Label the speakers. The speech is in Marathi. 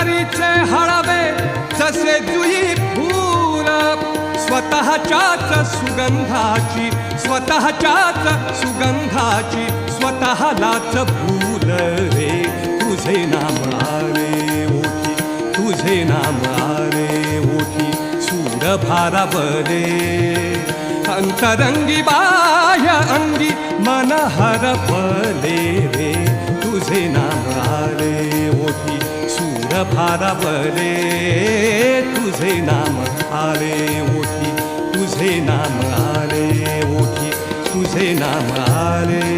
Speaker 1: अंगारीचे हळवे जसे जुई फूल. स्वतःच्याच सुगंधाची स्वतःच्याच सुगंधाची स्वतःलाच फूल रे. तुझे नाम आले ओठी. तुझे नाम आले ओठी. सूर भारावले अंतरंगी बाह्य अंगी मन हरपले रे. भारावले तुझे नाम आले ओठी तुझे नाम आले ओठी तुझे नाम आले